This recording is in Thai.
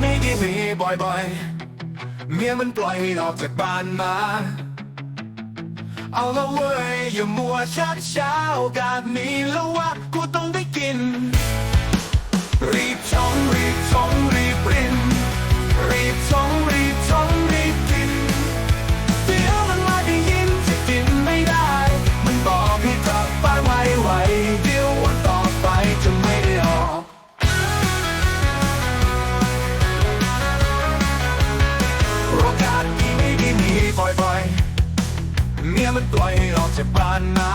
ไม่ดีมีบ่อยๆ เมียมันปล่อยออกจากบ้านมา เอาละเว้ยอย่ามัวชักเช้ากาสมีแล้ว เมียมันปล่อยออกจากบ้านมา